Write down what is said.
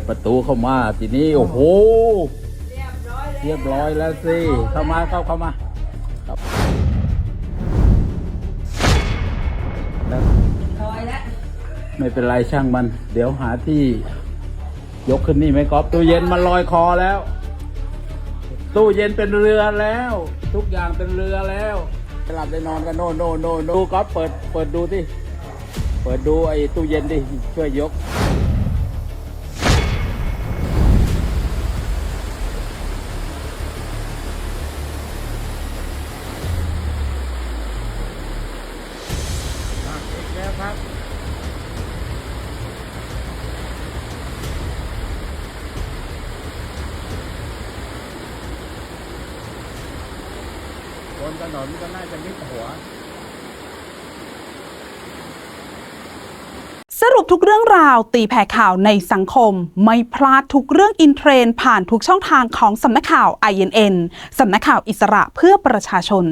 ดประตูเข้ามาทีนี้โอ้โหเรียบร้อยเรียบร้อยแล้วสิเข้ามาเข้าเข้ามาครับแล้วร้อยแล้วไม่เป็นไรช่างมัน เดี๋ยวหาที่ ยกขึ้นนี่ไหมก๊อฟตู้เย็นมันลอยคอแล้ว ตู้เย็นเป็นเรือแล้ว ทุกอย่างเป็นเรือแล้วไปหลับได้นอนกันโน่นโน่นโน่นดูก๊อฟเปิดเปิดดูที่เปิดดูไอ้ตู้เย็นดิช่วยยก อีกแล้วครับ บ นถนนก็น่าจะมิดหัว สรุปทุกเรื่องราวตีแผ่ข่าวในสังคม ไม่พลาดทุกเรื่องอินเทรนด์ผ่านทุกช่องทางของสำนักข่าว INN สำนักข่าวอิสระเพื่อประชาชน